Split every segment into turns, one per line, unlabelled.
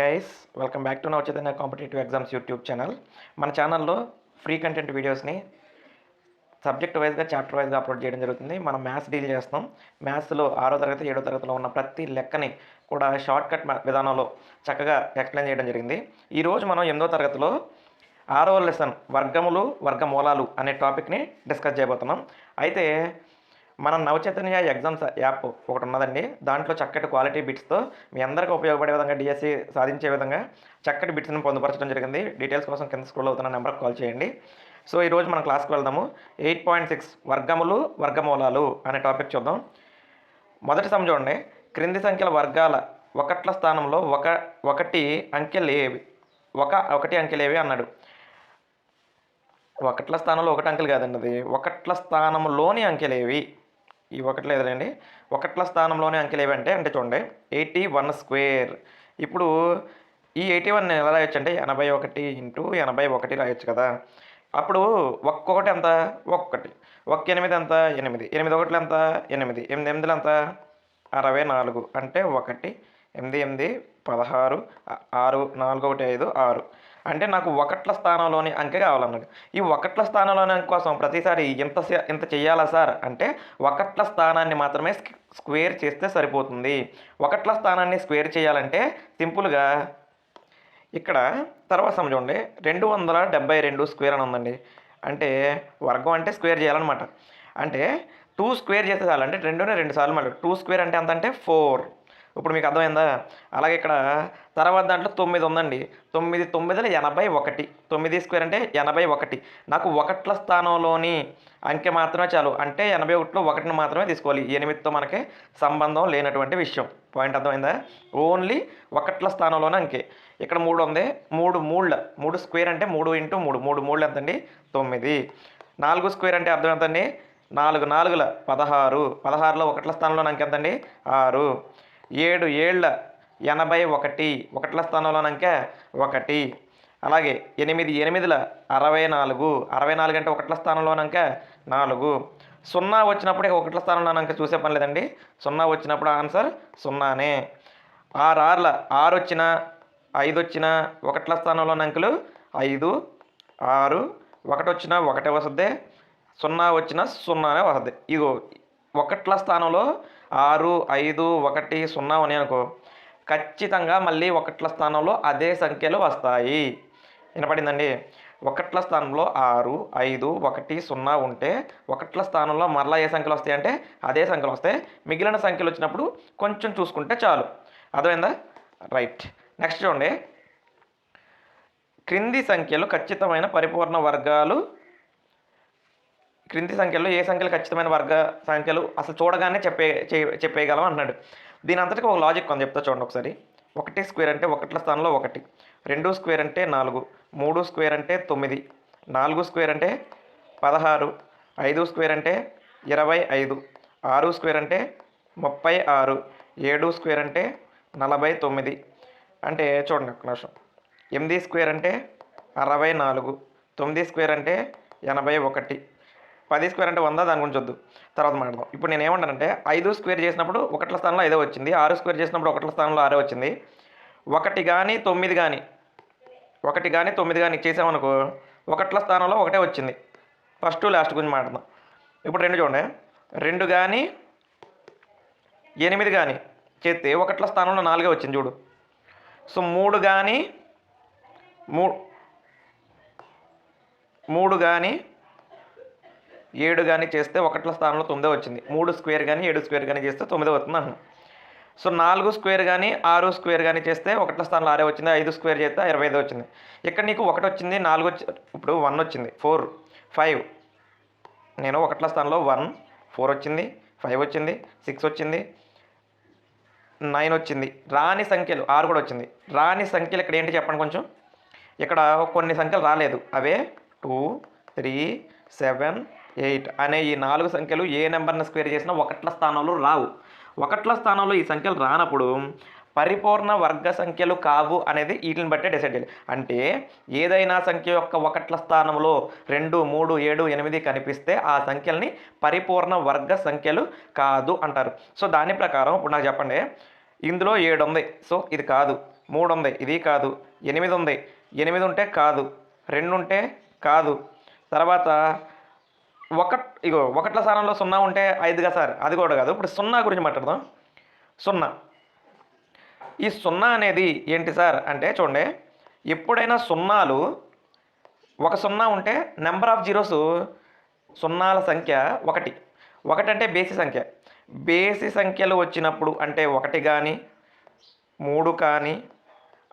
Guys welcome back to Nava Chaitanya competitive exams YouTube channel మన ఛానల్లో free content వీడియోస్ని subject వైజ్గా chapter వైజ్గా అప్లోడ్ చేయడం జరుగుతుంది. మనం మ్యాథ్స్ డీల్ చేస్తాం మ్యాథ్స్లో ఆరో తరగతి ఏడో తరగతిలో ఉన్న ప్రతి లెక్కని కూడా షార్ట్ కట్ విధానంలో చక్కగా ఎక్స్ప్లెయిన్ చేయడం జరిగింది. ఈరోజు మనం ఎనిమిదో తరగతిలో ఆరో లెసన్ వర్గములు వర్గమూలాలు అనే టాపిక్ని డిస్కస్ చేయబోతున్నాం. అయితే మన నవచైతన్య ఎగ్జామ్స్ యాప్ ఒకటి ఉన్నదండి. దాంట్లో చక్కటి క్వాలిటీ బిట్స్తో మీ అందరికీ ఉపయోగపడే విధంగా డిఎస్సి సాధించే విధంగా చక్కటి బిట్స్ని పొందుపరచడం జరిగింది. డీటెయిల్స్ కోసం కింద స్క్రోల్ అవుతున్న నెంబర్కి కాల్ చేయండి. సో ఈరోజు మనం క్లాస్కి వెళ్దాము. ఎయిట్ పాయింట్ సిక్స్ వర్గములు వర్గమూలాలు అనే టాపిక్ చూద్దాం. మొదటి సమ చూడండి. క్రింది సంఖ్యల వర్గాల ఒకట్ల స్థానంలో ఒక ఒకటి అంకెలు ఏవి? ఒక ఒకటి అంకెలేవి అన్నాడు. ఒకట్ల స్థానంలో ఒకటి అంకెలు కాదండి అది. ఒకట్ల స్థానంలోని అంకెలేవి ఈ ఒకటి లేదులేండి. ఒకట్ల స్థానంలోని అంకెలు ఏవంటే అంటే చూడండి ఎయిటీ వన్ స్క్వేర్. ఇప్పుడు ఈ ఎయిటీ వన్ ఎలా రాయొచ్చు అంటే ఎనభై ఒకటి ఇంటూ ఎనభై ఒకటి రాయొచ్చు కదా. అప్పుడు ఒక్కొక్కటి ఎంత? ఒక్కటి ఒక్క ఎనిమిది ఎంత? ఎనిమిది. ఎనిమిది ఒకటి ఎంత? ఎనిమిది. ఎనిమిది ఎనిమిదిలు ఎంత? అరవై నాలుగు. అంటే ఒకటి ఎనిమిది ఎనిమిది పదహారు ఆరు నాలుగు ఒకటి ఐదు ఆరు. అంటే నాకు ఒకట్ల స్థానంలోని అంకె కావాలన్నాడు ఈ ఒకట్ల స్థానంలోని అంకె కోసం ప్రతిసారి ఇంత ఇంత చేయాలా సార్? అంటే ఒకట్ల స్థానాన్ని మాత్రమే స్క్వేర్ చేస్తే సరిపోతుంది. ఒకట్ల స్థానాన్ని స్క్వేర్ చేయాలంటే సింపుల్గా ఇక్కడ తర్వాత సమ చూడండి. రెండు వందల డెబ్బై రెండు స్క్వేర్ అని ఉందండి. అంటే వర్గం అంటే స్క్వేర్ చేయాలన్నమాట. అంటే టూ స్క్వేర్ చేస్తే చాలు. అంటే రెండునే రెండు సార్లు మళ్ళీ. టూ స్క్వేర్ అంటే ఎంత అంటే ఫోర్. ఇప్పుడు మీకు అర్థమైందా? అలాగే ఇక్కడ తర్వాత దాంట్లో తొమ్మిది ఉందండి. తొమ్మిది తొమ్మిదిలో ఎనభై ఒకటి. తొమ్మిది స్క్వేర్ అంటే ఎనభై ఒకటి. నాకు ఒకట్ల స్థానంలోని అంకె మాత్రమే చాలు. అంటే ఎనభై ఒకటిలో ఒకటిని మాత్రమే తీసుకోవాలి. ఎనిమిదితో మనకి సంబంధం లేనటువంటి విషయం. పాయింట్ అర్థమైందా? ఓన్లీ ఒకట్ల స్థానంలోనే అంకె. ఇక్కడ మూడు ఉంది. మూడు మూళ్ళ. మూడు స్క్వేర్ అంటే మూడు ఇంటూ మూడు. మూడు మూడు ఎంతండి? తొమ్మిది. నాలుగు స్క్వేర్ అంటే అర్థం ఎంతండి? నాలుగు నాలుగుల పదహారు. పదహారులో ఒకట్ల స్థానంలో అంకె ఎంతండి? ఆరు. ఏడు ఏళ్ళ ఎనభై ఒకటి ఒకట్ల స్థానంలో ఒకటి. అలాగే ఎనిమిది ఎనిమిదిల అరవై నాలుగు అరవై నాలుగు అంటే ఒకట్ల స్థానంలో నాలుగు. సున్నా వచ్చినప్పుడే ఒకట్ల స్థానంలో చూసే పని లేదండి. సున్నా వచ్చినప్పుడు ఆన్సర్ సున్నానే. ఆరు ఆర్ల ఆరు వచ్చిన ఐదు వచ్చిన ఒకట్ల స్థానంలో అంకెలు ఐదు ఆరు. ఒకటి వచ్చిన ఒకటే వస్తుంది సున్నా వచ్చిన సున్నానే వస్తుంది ఇగో ఒకట్ల స్థానంలో ఆరు ఐదు ఒకటి సున్నా ఉన్నాయి అనుకో. ఖచ్చితంగా మళ్ళీ ఒకట్ల స్థానంలో అదే సంఖ్యలు వస్తాయి. వినపడిందండి? ఒకట్ల స్థానంలో ఆరు ఐదు ఒకటి సున్నా ఉంటే ఒకట్ల స్థానంలో మరలా ఏ సంఖ్యలు వస్తాయంటే అదే సంఖ్యలు వస్తాయి. మిగిలిన సంఖ్యలు వచ్చినప్పుడు కొంచెం చూసుకుంటే చాలు. అర్థమైందా? రైట్. నెక్స్ట్ చూడండి. క్రింది సంఖ్యలు ఖచ్చితమైన పరిపూర్ణ వర్గాలు క్రింది సంఖ్యలో ఏ సంఖ్యలు ఖచ్చితమైన వర్గ సంఖ్యలు అసలు చూడగానే చెప్పే చెప్పేయగలం అన్నాడు దీని అంతటికి ఒక లాజిక్ కొంత చెప్తా చూడండి ఒకసారి. ఒకటి స్క్వేర్ అంటే ఒకట్ల స్థానంలో ఒకటి. రెండు స్క్వేర్ అంటే నాలుగు. మూడు స్క్వేర్ అంటే తొమ్మిది. నాలుగు స్క్వేర్ అంటే పదహారు. ఐదు స్క్వేర్ అంటే ఇరవై ఐదు. ఆరు స్క్వేర్ అంటే ముప్పై ఆరు. ఏడు స్క్వేర్ అంటే నలభై తొమ్మిది. అంటే చూడండి ఒక నిమిషం. ఎనిమిది స్క్వేర్ అంటే అరవై నాలుగు. తొమ్మిది స్క్వేర్ అంటే ఎనభై ఒకటి. పది స్క్వేర్ అంటే వంద దాని గురించి వద్దు. తర్వాత మాట్లాడదాం. ఇప్పుడు నేను ఏమంటానంటే ఐదు స్క్వేర్ చేసినప్పుడు ఒకట్ల స్థానంలో ఐదో వచ్చింది ఆరు స్క్వేర్ చేసినప్పుడు ఒకట్ల స్థానంలో ఆరే వచ్చింది. ఒకటి కానీ తొమ్మిది కానీ ఒకటి కానీ తొమ్మిది కానీ చేసామనుకో ఒకట్ల స్థానంలో ఒకటే వచ్చింది. ఫస్ట్ లాస్ట్ గురించి మాట్లాడదాం. ఇప్పుడు రెండు చూడండి. రెండు కానీ ఎనిమిది కానీ చేస్తే ఒకట్ల స్థానంలో నాలుగే వచ్చింది చూడు. సో మూడు కానీ మూ మూడు కానీ ఏడు కానీ చేస్తే ఒకట్ల స్థానంలో తొమ్మిదో వచ్చింది. మూడు స్క్వేర్ కానీ ఏడు స్క్వేర్ కానీ చేస్తే తొమ్మిదో వస్తుంది అంటున్నాం. సో నాలుగు స్క్వేర్ కానీ ఆరు స్క్వేర్ కానీ చేస్తే ఒకట్ల స్థానంలో ఆరే వచ్చింది ఐదు స్క్వేర్ చేస్తే ఇరవై ఐదు వచ్చింది. ఇక్కడ నీకు ఒకటి వచ్చింది నాలుగు వచ్చి ఇప్పుడు వన్ వచ్చింది ఫోర్ ఫైవ్. నేను ఒకట్ల స్థానంలో వన్ ఫోర్ వచ్చింది ఫైవ్ వచ్చింది సిక్స్ వచ్చింది నైన్ వచ్చింది. రాని సంఖ్యలు ఆరు కూడా వచ్చింది. రాని సంఖ్యలు ఇక్కడ ఏంటి చెప్పండి కొంచెం? ఇక్కడ కొన్ని సంఖ్యలు రాలేదు. అవే టూ త్రీ సెవెన్ ఎయిట్ అనే ఈ నాలుగు సంఖ్యలు ఏ నెంబర్ని స్క్వేర్ చేసినా ఒకట్ల స్థానంలో రావు. ఒకట్ల స్థానంలో ఈ సంఖ్యలు రానప్పుడు పరిపూర్ణ వర్గ సంఖ్యలు కావు అనేది వీటిని బట్టే డిసైడ్ చేయాలి. అంటే ఏదైనా సంఖ్య యొక్క ఒకట్ల స్థానంలో రెండు మూడు ఏడు ఎనిమిది కనిపిస్తే ఆ సంఖ్యల్ని పరిపూర్ణ వర్గ సంఖ్యలు కాదు అంటారు. సో దాని ప్రకారం ఇప్పుడు నాకు చెప్పండి. ఇందులో ఏడు ఉంది. సో ఇది కాదు. మూడు ఉంది. ఇది కాదు. ఎనిమిది ఉంది. ఎనిమిది ఉంటే కాదు. రెండు ఉంటే కాదు. తర్వాత ఒక ఇగో ఒకట్ల స్థానంలో సున్నా ఉంటే ఐదుగా సార్. అది కూడా కాదు. ఇప్పుడు సున్నా గురించి మాట్లాడదాం. సున్నా. ఈ సున్నా అనేది ఏంటి సార్ అంటే చూడండి. ఎప్పుడైనా సున్నాలు ఒక సున్నా ఉంటే నెంబర్ ఆఫ్ జీరోస్ సున్నాల సంఖ్య ఒకటి. ఒకటి అంటే బేసి సంఖ్య. బేసి సంఖ్యలు వచ్చినప్పుడు అంటే ఒకటి కానీ మూడు కానీ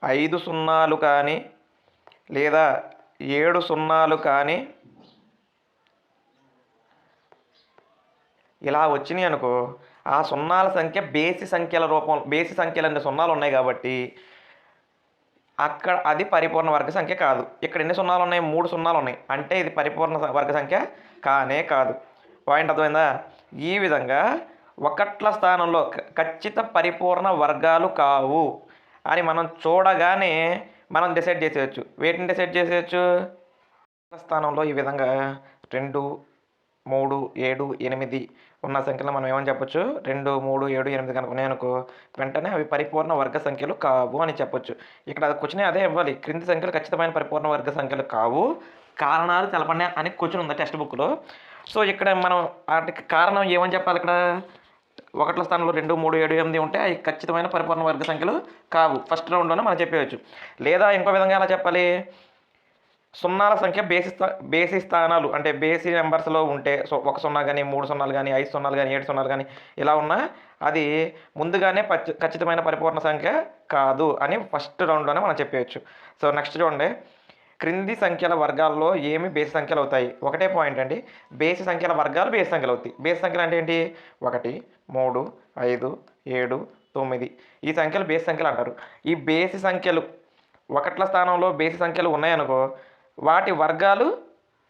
ఐదు సున్నాలు కానీ లేదా ఏడు సున్నాలు కానీ ఇలా వచ్చినాయి అనుకో ఆ సున్నాల సంఖ్య బేసి సంఖ్యల రూపం బేసి సంఖ్యలు అన్ని సున్నాలు ఉన్నాయి కాబట్టి అక్కడ అది పరిపూర్ణ వర్గ సంఖ్య కాదు. ఇక్కడ ఎన్ని సున్నాలు ఉన్నాయి? మూడు సున్నాలు ఉన్నాయి. అంటే ఇది పరిపూర్ణ వర్గ సంఖ్య కానే కాదు. పాయింట్ అర్థమైందా? ఈ విధంగా ఒకట్ల స్థానంలో క- ఖచ్చిత పరిపూర్ణ వర్గాలు కావు అని మనం చూడగానే మనం డిసైడ్ చేసేయచ్చు. వేటిని డిసైడ్ చేసేయచ్చు? స్థానంలో ఈ విధంగా రెండు మూడు ఏడు ఎనిమిది ఉన్న సంఖ్యలు మనం ఏమని చెప్పొచ్చు? రెండు మూడు ఏడు ఎనిమిది కనుక ఉన్నాయనుకో వెంటనే అవి పరిపూర్ణ వర్గ సంఖ్యలు కావు అని చెప్పొచ్చు. ఇక్కడ క్వశ్చన్ అదే ఇవ్వాలి. క్రింది సంఖ్యలు ఖచ్చితమైన పరిపూర్ణ వర్గ సంఖ్యలు కావు. కారణాలు తెలపండి అని క్వశ్చన్ ఉంది టెక్స్ట్ బుక్లో. సో ఇక్కడ మనం వాటికి కారణం ఏమని చెప్పాలి ఇక్కడ? ఒకట్ల స్థానంలో రెండు మూడు ఏడు ఎనిమిది ఉంటే అవి ఖచ్చితమైన పరిపూర్ణ వర్గ సంఖ్యలు కావు. ఫస్ట్ రౌండ్లోనే మనం చెప్పేయచ్చు. లేదా ఇంకో విధంగా ఎలా చెప్పాలి? సున్నాల సంఖ్య బేసి స్థా బేసి స్థానాలు అంటే బేసి నెంబర్స్లో ఉంటే సో ఒక సున్నా కానీ మూడు సున్నాలు కానీ ఐదు సున్నాలు కానీ ఏడు సున్నాలు కానీ ఇలా ఉన్నా అది ముందుగానే ఖచ్చితమైన పరిపూర్ణ సంఖ్య కాదు అని ఫస్ట్ రౌండ్లోనే మనం చెప్పేయచ్చు. సో నెక్స్ట్ చూడండి. క్రింది సంఖ్యల వర్గాల్లో ఏమి బేసి సంఖ్యలు అవుతాయి? ఒకటే పాయింట్ అండి. బేసి సంఖ్యల వర్గాలు బేసి సంఖ్యలు అవుతాయి. బేసి సంఖ్యలు అంటే ఏంటి? ఒకటి మూడు ఐదు ఏడు తొమ్మిది. ఈ సంఖ్యలు బేసి సంఖ్యలు అంటారు. ఈ బేసి సంఖ్యలు ఒకట్ల స్థానంలో బేసి సంఖ్యలు ఉన్నాయనుకో వాటి వర్గాలు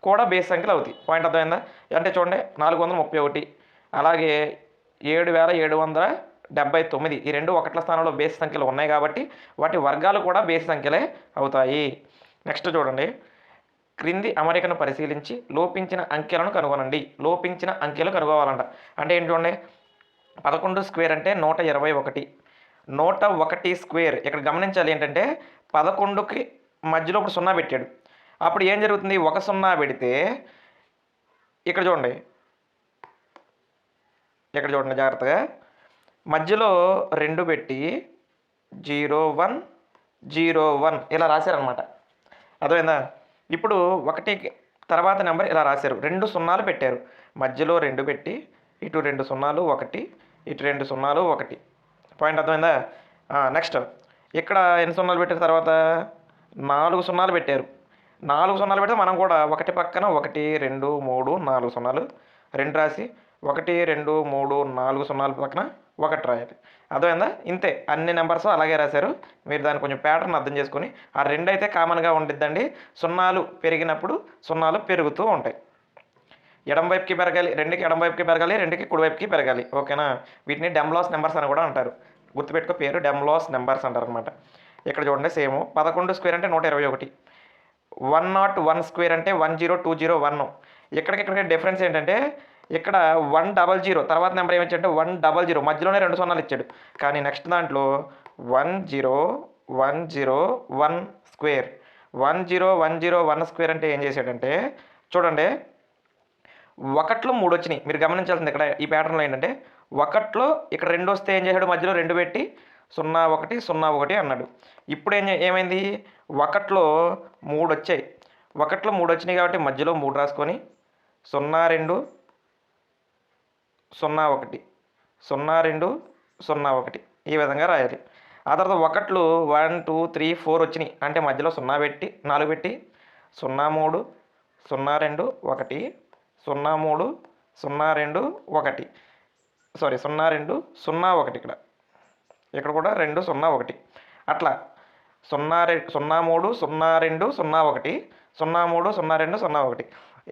కూడా బేస్ సంఖ్యలు అవుతాయి. పాయింట్ అర్థమైందా? అంటే చూడండి నాలుగు వందల ముప్పై ఒకటి అలాగే ఏడు వేల ఏడు వందల డెబ్బై తొమ్మిది ఈ రెండు ఒకట్ల స్థానంలో బేస్ సంఖ్యలు ఉన్నాయి కాబట్టి వాటి వర్గాలు కూడా బేస్ సంఖ్యలే అవుతాయి. నెక్స్ట్ చూడండి. క్రింది అమరికను పరిశీలించి లోపించిన అంకెలను కనుగొనండి. లోపించిన అంకెలు కనుగోవాలంట. అంటే ఏంటి చూడండి? పదకొండు స్క్వేర్ అంటే నూట ఇరవై ఒకటి. నూట ఒకటి స్క్వేర్. ఇక్కడ గమనించాలి ఏంటంటే పదకొండుకి మధ్యలో ఇప్పుడు సున్నా పెట్టాడు. అప్పుడు ఏం జరుగుతుంది? ఒక సున్నా పెడితే ఇక్కడ చూడండి. ఇక్కడ చూడండి జాగ్రత్తగా. మధ్యలో రెండు పెట్టి జీరో వన్ జీరో వన్ ఇలా రాశారనమాట అర్థమైందా? ఇప్పుడు ఒకటి తర్వాత నెంబర్ ఇలా రాశారు. రెండు సున్నాలు పెట్టారు. మధ్యలో రెండు పెట్టి ఇటు రెండు సున్నాలు ఒకటి ఇటు రెండు సున్నాలు ఒకటి. పాయింట్ అర్థమైందా? నెక్స్ట్. ఇక్కడ ఎన్ని సున్నాలు పెట్టిన తర్వాత? నాలుగు సున్నాలు పెట్టారు. నాలుగు సున్నాలు పెడితే మనం కూడా ఒకటి పక్కన ఒకటి రెండు మూడు నాలుగు సున్నాలు రెండు రాసి ఒకటి రెండు మూడు నాలుగు సున్నాల పక్కన ఒకటి రాయాలి. అర్థమైందా? ఇంతే. అన్ని నెంబర్స్ అలాగే రాశారు. మీరు దాన్ని కొంచెం ప్యాటర్న్ అర్థం చేసుకొని ఆ రెండు అయితే కామన్గా ఉండిద్దండి. సున్నాలు పెరిగినప్పుడు సున్నాలు పెరుగుతూ ఉంటాయి. ఎడం వైపుకి పెరగాలి రెండుకి ఎడం వైపుకి పెరగాలి రెండుకి కుడి వైపుకి పెరగాలి. ఓకేనా? వీటిని డెమ్లాస్ నెంబర్స్ అని కూడా అంటారు. గుర్తుపెట్టుకో పేరు డెమ్లాస్ నెంబర్స్ అంటారు అనమాట ఇక్కడ చూడండి సేమ్ పదకొండు స్క్వేర్ అంటే నూట ఇరవై ఒకటి. వన్ నాట్ వన్ స్క్వేర్ అంటే one zero two zero one. ఇక్కడికి డిఫరెన్స్ ఏంటంటే ఇక్కడ వన్ డబల్ జీరో తర్వాత నెంబర్ ఏమిచ్చంటే వన్ డబల్ జీరో మధ్యలోనే రెండు సున్నాలు ఇచ్చాడు. కానీ నెక్స్ట్ దాంట్లో one zero one zero one square. One zero one zero one square అంటే ఏం చేశాడంటే చూడండి ఒకట్లో మూడు వచ్చినాయి. మీరు గమనించాల్సింది ఇక్కడ ఈ ప్యాటర్న్లో ఏంటంటే ఒకట్లో ఇక్కడ రెండు వస్తే ఏం చేశాడు? మధ్యలో రెండు పెట్టి సున్నా ఒకటి సున్నా ఒకటి అన్నాడు. ఇప్పుడు ఏం ఏమైంది? ఒకట్లో మూడు వచ్చాయి ఒకట్లో మూడు వచ్చినాయి కాబట్టి మధ్యలో మూడు రాసుకొని సున్నా రెండు సున్నా ఒకటి సున్నా రెండు సున్నా ఒకటి ఈ విధంగా రాయాలి. ఆ తర్వాత ఒకట్లు వన్ టూ త్రీ ఫోర్ వచ్చినాయి. అంటే మధ్యలో సున్నా పెట్టి నాలుగు పెట్టి సున్నా మూడు సున్నా రెండు ఒకటి సున్నా మూడు సున్నా రెండు ఒకటి. సారీ సున్నా రెండు సున్నా ఒకటి ఇక్కడ. ఇక్కడ కూడా రెండు సున్నా ఒకటి. అట్లా సున్నా రె సున్నా మూడు సున్నా రెండు సున్నా ఒకటి సున్నా మూడు సున్నా రెండు సున్నా ఒకటి.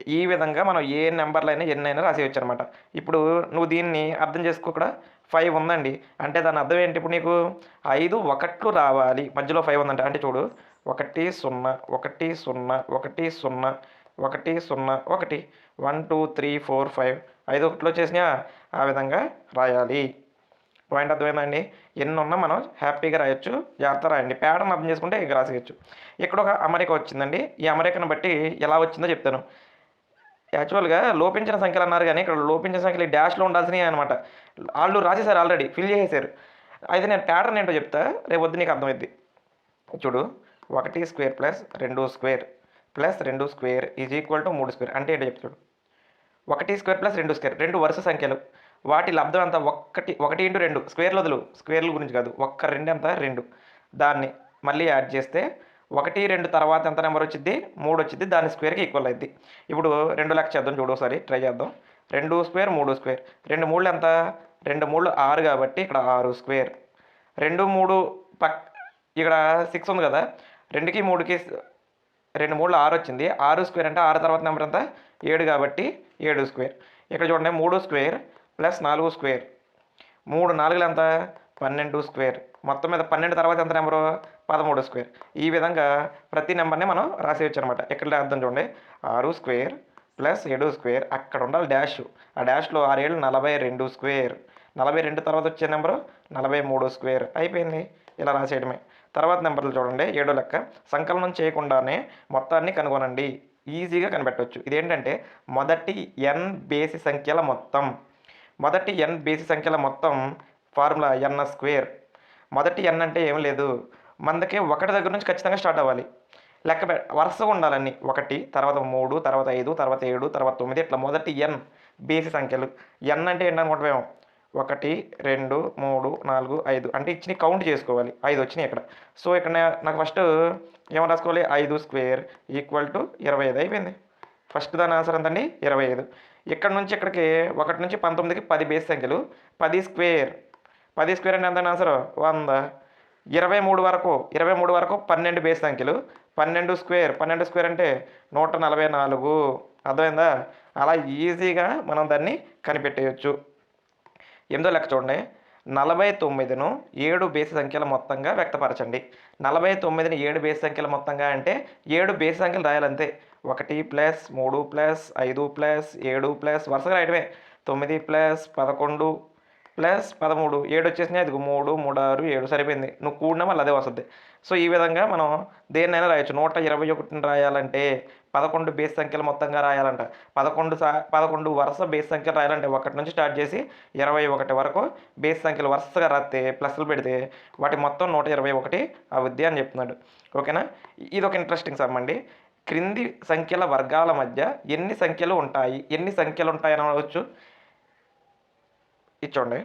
ఈ విధంగా మనం ఏ నెంబర్లైనా ఎన్నైనా రాసేయచ్చు అనమాట ఇప్పుడు నువ్వు దీన్ని అర్థం చేసుకో కూడా ఫైవ్ ఉందండి. అంటే దాని అర్థం ఏంటి ఇప్పుడు నీకు? ఐదు ఒకట్లు రావాలి. మధ్యలో ఫైవ్ ఉందంటే. అంటే చూడు. ఒకటి సున్నా ఒకటి సున్నా ఒకటి సున్నా ఒకటి సున్నా ఒకటి. One two three four five. ఐదు ఒకటిలో చేసినా ఆ విధంగా రాయాలి. పాయింట్ అర్థమైందండి. ఎన్ని ఉన్నా మనం హ్యాపీగా రాయొచ్చు జాగ్రత్త రాయండి. ప్యాటర్న్ అర్థం చేసుకుంటే ఇక రాసేయచ్చు. ఇక్కడ ఒక అమరిక వచ్చిందండి. ఈ అమరికను బట్టి ఎలా వచ్చిందో చెప్తాను. యాక్చువల్గా లోపించిన సంఖ్యలు అన్నారు కానీ ఇక్కడ లోపించిన సంఖ్యలు డాష్లో ఉండాల్సినవి అనమాట వాళ్ళు రాసేసారు ఆల్రెడీ ఫిల్ చేసేసారు అయితే నేను ప్యాటర్న్ ఏంటో చెప్తా రేపు వద్దు నీకు అర్థమైద్ది. చూడు ఒకటి స్క్వేర్ ప్లస్ రెండు స్క్వేర్ ప్లస్ రెండు స్క్వేర్ ఈజ్ ఈక్వల్ టు మూడు స్క్వేర్. అంటే ఏంటో చెప్తాడు ఒకటి స్క్వేర్ ప్లస్ రెండు స్క్వేర్ రెండు వరుస సంఖ్యలు. వాటి లబ్ధం అంతా ఒకటి ఒకటి ఇంటూ రెండు. స్క్వేర్లు వదులు. స్క్వేర్ల గురించి కాదు. ఒక్క రెండు ఎంత రెండు. దాన్ని మళ్ళీ యాడ్ చేస్తే ఒకటి రెండు తర్వాత ఎంత నెంబర్ వచ్చింది మూడు వచ్చింది దాని స్క్వేర్కి ఈక్వల్ అయింది ఇప్పుడు రెండు లక్ష చేద్దాం. చూడు ఒకసారి. ట్రై చేద్దాం. రెండు స్క్వేర్ మూడు స్క్వేర్. రెండు మూడు ఎంత? రెండు మూడు ఆరు కాబట్టి ఇక్కడ ఆరు స్క్వేర్. రెండు మూడు పక్ ఇక్కడ సిక్స్ ఉంది కదా. రెండుకి మూడుకి రెండు మూడు ఆరు వచ్చింది. ఆరు స్క్వేర్ అంటే ఆరు తర్వాత నెంబర్ ఎంత? ఏడు కాబట్టి ఏడు స్క్వేర్. ఇక్కడ చూడండి. మూడు స్క్వేర్. ప్లస్ నాలుగు స్క్వేర్. మూడు నాలుగులు ఎంత? పన్నెండు స్క్వేర్. మొత్తం మీద పన్నెండు తర్వాత ఎంత నెంబరు? పదమూడు స్క్వేర్. ఈ విధంగా ప్రతి నెంబర్ని మనం రాసేయచ్చు అనమాట ఇక్కడ అర్థం చూడండి. ఆరు స్క్వేర్ ప్లస్ ఏడు స్క్వేర్. అక్కడ ఉండాలి డాష్. ఆ డాష్లో ఆరేళ్ళు నలభై రెండు స్క్వేర్. నలభై రెండు తర్వాత వచ్చే నెంబరు? నలభై మూడు స్క్వేర్. అయిపోయింది. ఇలా రాసేయడమే. తర్వాత నెంబర్లు చూడండి. ఏడో లెక్క. సంకలనం చేయకుండానే మొత్తాన్ని కనుగొనండి. ఈజీగా కనిపెట్టవచ్చు ఇదేంటంటే మొదటి ఎన్ బేసి సంఖ్యల మొత్తం. మొదటి ఎన్ బేసి సంఖ్యల మొత్తం ఫార్ములా ఎన్ స్క్వేర్. మొదటి ఎన్ అంటే ఏం లేదు. మందకి ఒకటి దగ్గర నుంచి ఖచ్చితంగా స్టార్ట్ అవ్వాలి. లెక్క వరుసగా ఉండాలన్నీ. ఒకటి తర్వాత మూడు తర్వాత ఐదు తర్వాత ఏడు తర్వాత తొమ్మిది ఇట్లా మొదటి ఎన్ బేసి సంఖ్యలు. ఎన్ అంటే ఏంటనుకుంటామేమో ఒకటి రెండు మూడు నాలుగు ఐదు. అంటే ఇచ్చిన కౌంట్ చేసుకోవాలి. ఐదు వచ్చినాయి ఇక్కడ. సో ఇక్కడ నాకు ఫస్ట్ ఏమని రాసుకోవాలి? ఐదు స్క్వేర్ ఈక్వల్ టు ఇరవై ఐదు అయిపోయింది. ఫస్ట్ దాని ఆన్సర్ ఎంతండి? ఇరవై ఐదు. ఇక్కడ నుంచి ఇక్కడికి ఒకటి నుంచి పంతొమ్మిదికి పది బేస్ సంఖ్యలు. పది స్క్వేర్. పది స్క్వేర్ అంటే ఎంత ఆన్సర్? వంద. ఇరవై మూడు వరకు ఇరవై మూడు వరకు పన్నెండు బేస్ సంఖ్యలు. పన్నెండు స్క్వేర్. పన్నెండు స్క్వేర్ అంటే నూట నలభై నాలుగు. అర్థమైందా? అలా ఈజీగా మనం దాన్ని కనిపెట్టేయచ్చు. ఎనిమిదో లెక్క చూడండి. నలభై తొమ్మిదిను ఏడు బేసి సంఖ్యల మొత్తంగా వ్యక్తపరచండి. నలభై తొమ్మిదిని ఏడు బేసి సంఖ్యల మొత్తంగా అంటే ఏడు బేసి సంఖ్యలు రాయాలంతే. ఒకటి ప్లస్ మూడు ప్లస్ ఐదు ప్లస్ ఏడు ప్లస్ వరుసగా రాయడమే. తొమ్మిది ప్లస్ పదకొండు ప్లస్ పదమూడు. ఏడు వచ్చేసినాయి అది మూడు మూడు ఆరు ఏడు సరిపోయింది. నువ్వు కూడినా మళ్ళీ అదే వస్తుంది. సో ఈ విధంగా మనం దేన్నైనా రాయొచ్చు. నూట ఇరవై ఒకటిని రాయాలంటే పదకొండు బేస్ సంఖ్యలు మొత్తంగా రాయాలంట. పదకొండు సా పదకొండు వరుస బేస్ సంఖ్యలు రాయాలంటే ఒకటి నుంచి స్టార్ట్ చేసి ఇరవై ఒకటి వరకు బేస్ సంఖ్యలు వరుసగా రాస్తే ప్లస్లు పెడితే వాటి మొత్తం నూట ఇరవై ఒకటి అవుద్ది అని చెప్తున్నాడు. ఓకేనా? ఇది ఒక ఇంట్రెస్టింగ్ సమ్ అండి. క్రింది సంఖ్యల వర్గాల మధ్య ఎన్ని సంఖ్యలు ఉంటాయి? ఎన్ని సంఖ్యలు ఉంటాయి అనవచ్చు? ఇచ్చోండి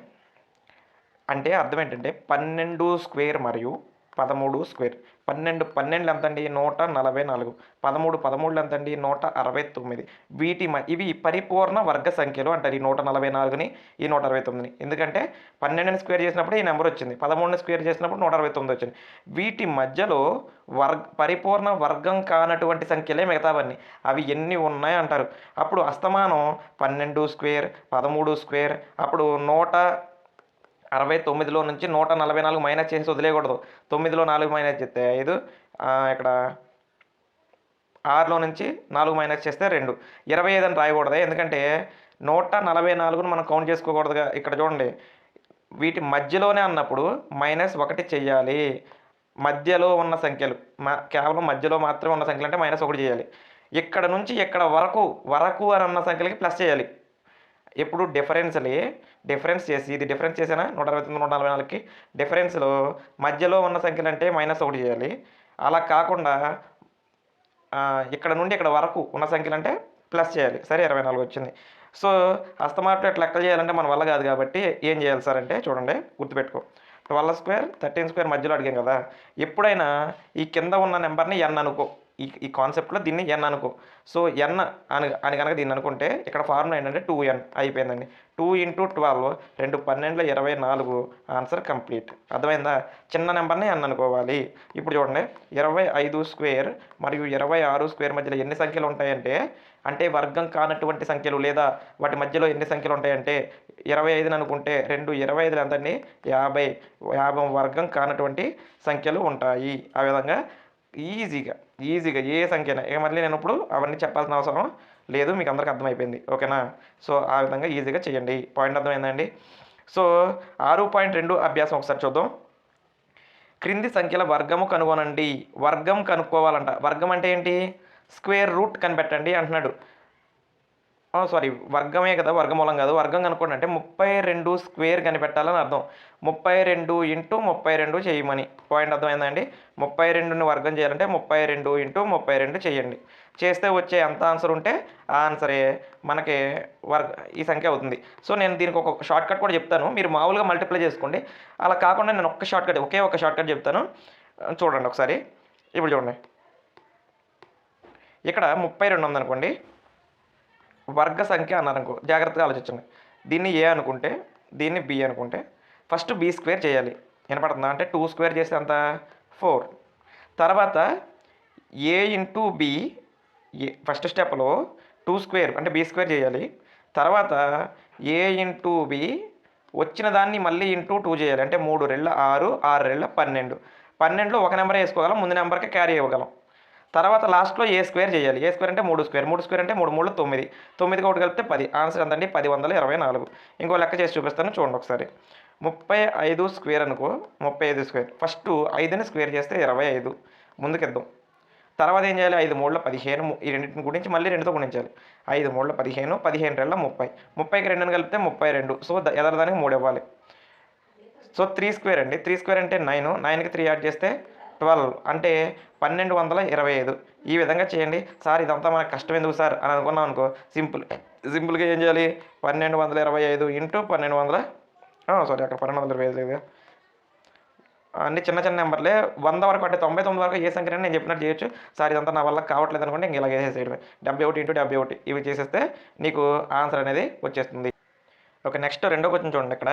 అంటే అర్థం ఏంటంటే పన్నెండు స్క్వేర్ మరియు పదమూడు స్క్వేర్. పన్నెండు పన్నెండు ఎంత అండి నూట నలభై నాలుగు. పదమూడు పదమూడు ఎంత అండి నూట అరవై తొమ్మిది. వీటి మ ఇవి పరిపూర్ణ వర్గ సంఖ్యలు అంటారు ఈ నూట నలభై నాలుగుని ఈ నూట అరవై తొమ్మిదిని. ఎందుకంటే పన్నెండుని స్క్వేర్ చేసినప్పుడు ఈ నెంబర్ వచ్చింది. పదమూడుని స్క్వేర్ చేసినప్పుడు నూట అరవై తొమ్మిది వచ్చింది. వీటి మధ్యలో వర్గ పరిపూర్ణ వర్గం కానటువంటి సంఖ్యలే మిగతావన్నీ. అవి ఎన్ని ఉన్నాయి అంటారు. అప్పుడు అస్తమానం పన్నెండు స్క్వేర్ పదమూడు స్క్వేర్ అప్పుడు నూట అరవై తొమ్మిదిలో నుంచి నూట నలభై నాలుగు మైనస్ చేసి వదిలేయకూడదు. తొమ్మిదిలో నాలుగు మైనస్ చేస్తే ఐదు ఇక్కడ ఆరులో నుంచి నాలుగు మైనస్ చేస్తే రెండు. ఇరవై ఐదు అని రాయకూడదు ఎందుకంటే నూట నలభై నాలుగును మనం కౌంట్ చేసుకోకూడదుగా. ఇక్కడ చూడండి వీటి మధ్యలోనే అన్నప్పుడు మైనస్ ఒకటి చేయాలి. మధ్యలో ఉన్న సంఖ్యలు మా కేవలం మధ్యలో మాత్రమే ఉన్న సంఖ్యలు అంటే మైనస్ ఒకటి చేయాలి. ఇక్కడ నుంచి ఇక్కడ వరకు వరకు అని అన్న సంఖ్యలకి ప్లస్ చేయాలి. ఎప్పుడు డిఫరెన్స్లే డిఫరెన్స్ చేసి ఇది డిఫరెన్స్ చేసినా? నూట అరవై తొమ్మిది నూట నలభై నాలుగుకి. డిఫరెన్స్లో మధ్యలో ఉన్న సంఖ్యలు అంటే మైనస్ ఒకటి చేయాలి. అలా కాకుండా ఇక్కడ నుండి ఇక్కడ వరకు ఉన్న సంఖ్యలు అంటే ప్లస్ చేయాలి. సరే ఇరవై నాలుగు వచ్చింది. సో హస్తమార్పు ఇట్లా లెక్కలు చేయాలంటే మన వల్ల కాదు కాబట్టి ఏం చేయాలి సార్ అంటే చూడండి గుర్తుపెట్టుకో. ట్వెల్వ్ స్క్వేర్ థర్టీన్ స్క్వేర్ మధ్యలో అడిగాం కదా. ఎప్పుడైనా ఈ కింద ఉన్న నెంబర్ని ఎన్ అనుకో. ఈ ఈ కాన్సెప్ట్లో దీన్ని ఎన్ అనుకో. సో ఎన్ అని అని కనుక దీన్ని అనుకుంటే ఇక్కడ ఫార్ములా ఏంటంటే టూ ఎన్ అయిపోయిందండి. టూ ఇంటూ ట్వెల్వ్ రెండు పన్నెండులో ఇరవై నాలుగు ఆన్సర్ కంప్లీట్ అర్థమైందా? చిన్న నెంబర్ని ఎన్ అనుకోవాలి. ఇప్పుడు చూడండి ఇరవై ఐదు స్క్వేర్ మరియు ఇరవై ఆరు స్క్వేర్ మధ్యలో ఎన్ని సంఖ్యలు ఉంటాయంటే అంటే వర్గం కానటువంటి సంఖ్యలు లేదా వాటి మధ్యలో ఎన్ని సంఖ్యలు ఉంటాయంటే ఇరవై ఐదుని అనుకుంటే రెండు ఇరవై ఐదులు ఎంతండి? యాభై. యాభై వర్గం కానటువంటి సంఖ్యలు ఉంటాయి. ఆ విధంగా ఈజీగా ఈజీగా ఏ సంఖ్యన. ఇక మళ్ళీ నేను ఇప్పుడు అవన్నీ చెప్పాల్సిన అవసరం లేదు మీకు అందరికీ అర్థమైపోయింది. ఓకేనా? సో ఆ విధంగా ఈజీగా చేయండి. పాయింట్ అర్థమైందండి? సో ఆరు పాయింట్ రెండు అభ్యాసం ఒకసారి చూద్దాం. క్రింది సంఖ్యల వర్గము కనుగొనండి. వర్గం కనుక్కోవాలంట. వర్గం అంటే ఏంటి? స్క్వేర్ రూట్ కనిపెట్టండి అంటున్నాడు. సారీ వర్గమే కదా వర్గమూలం కాదు. వర్గం కనుక్కోండి అంటే ముప్పై రెండు స్క్వేర్ కనిపెట్టాలని అర్థం. ముప్పై రెండు ఇంటూ ముప్పై రెండు చేయమని. పాయింట్ అర్థమైందండి? ముప్పై రెండుని వర్గం చేయాలంటే ముప్పై రెండు ఇంటూ ముప్పై రెండు చేయండి. చేస్తే వచ్చే ఎంత ఆన్సర్ ఉంటే ఆ ఆన్సరే మనకి వర్గ ఈ సంఖ్య అవుతుంది. సో నేను దీనికి ఒక షార్ట్ కట్ కూడా చెప్తాను. మీరు మామూలుగా మల్టిప్లై చేసుకోండి. అలా కాకుండా నేను ఒక్క షార్ట్ కట్ ఒకే ఒక షార్ట్ కట్ చెప్తాను. చూడండి ఒకసారి. ఇప్పుడు చూడండి. ఇక్కడ ముప్పై రెండు ఉందనుకోండి. వర్గ సంఖ్య అన్నారనుకో జాగ్రత్తగా ఆలోచించండి. దీన్ని ఏ అనుకుంటే దీన్ని బి అనుకుంటే ఫస్ట్ బి స్క్వేర్ చేయాలి. వినపడుతుందా? అంటే టూ స్క్వేర్ చేస్తే అంత ఫోర్. తర్వాత A into B A first స్టెప్లో టూ స్క్వేర్ అంటే బి స్క్వేర్ చేయాలి. తర్వాత ఏ ఇంటూ బి వచ్చిన దాన్ని మళ్ళీ ఇంటూ టూ చేయాలి. అంటే మూడు రెళ్ళ ఆరు ఆరు రెళ్ళ పన్నెండు. పన్నెండులో ఒక నెంబర్ వేసుకోగలం ముందు నెంబర్కి క్యారీ ఇవ్వగలం తర్వాత లాస్ట్లో ఏ స్క్వేర్ చేయాలి? ఏ స్క్వేర్ అంటే మూడు స్క్వేర్. మూడు స్క్వేర్ అంటే మూడు మూడు తొమ్మిది. తొమ్మిదికి ఒకటి కలిపితే పది. ఆన్సర్ ఎంతండి పది వందల ఇరవై నాలుగు. ఇంకో లెక్క చేసి చూపిస్తాను చూడండి ఒకసారి. ముప్పై ఐదు స్క్వేర్ అనుకో ముప్పై ఐదు స్క్వేర్. ఫస్ట్ ఐదుని స్క్వేర్ చేస్తే ఇరవై ఐదు. ముందుకెద్దాం. తర్వాత ఏం చేయాలి? ఐదు మూడుల పదిహేను. ఈ రెండింటిని గురించి మళ్ళీ రెండుతో గుణించాలి. ఐదు మూడుల పదిహేను పదిహేను రెండుల ముప్పై. ముప్పైకి రెండుని కలిపితే ముప్పై రెండు. సో ద- ఎదరదానికి మూడు ఇవ్వాలి. సో త్రీ స్క్వేర్ అండి. త్రీ స్క్వేర్ అంటే నైన్. నైన్కి త్రీ యాడ్ చేస్తే ట్వెల్వ్ అంటే పన్నెండు వందల ఇరవై ఐదు. ఈ విధంగా చేయండి. సార్ ఇదంతా మనకు కష్టం ఎందుకు సార్? అని అనుకున్నాం అనుకో సింపుల్ సింపుల్గా ఏం చేయాలి? పన్నెండు వందల ఇరవై ఐదు ఇంటూ పన్నెండు వందల సారీ అక్కడ పన్నెండు వందల ఇరవై ఐదు లేదు. అన్ని చిన్న చిన్న నెంబర్లే. వంద వరకు అంటే తొంభై తొమ్మిది వరకు ఏ సంఖ్య నేను చెప్పినట్టు చేయొచ్చు. సార్ ఇదంతా నా వల్ల కావట్లేదు అనుకుంటే ఇంక ఇలా చేసేసేయడమే డెబ్బై ఒకటి ఇంటూ డెబ్బై ఒకటి ఇవి చేసేస్తే నీకు ఆన్సర్ అనేది వచ్చేస్తుంది. ఓకే నెక్స్ట్ రెండో క్వశ్చన్ చూడండి ఇక్కడ.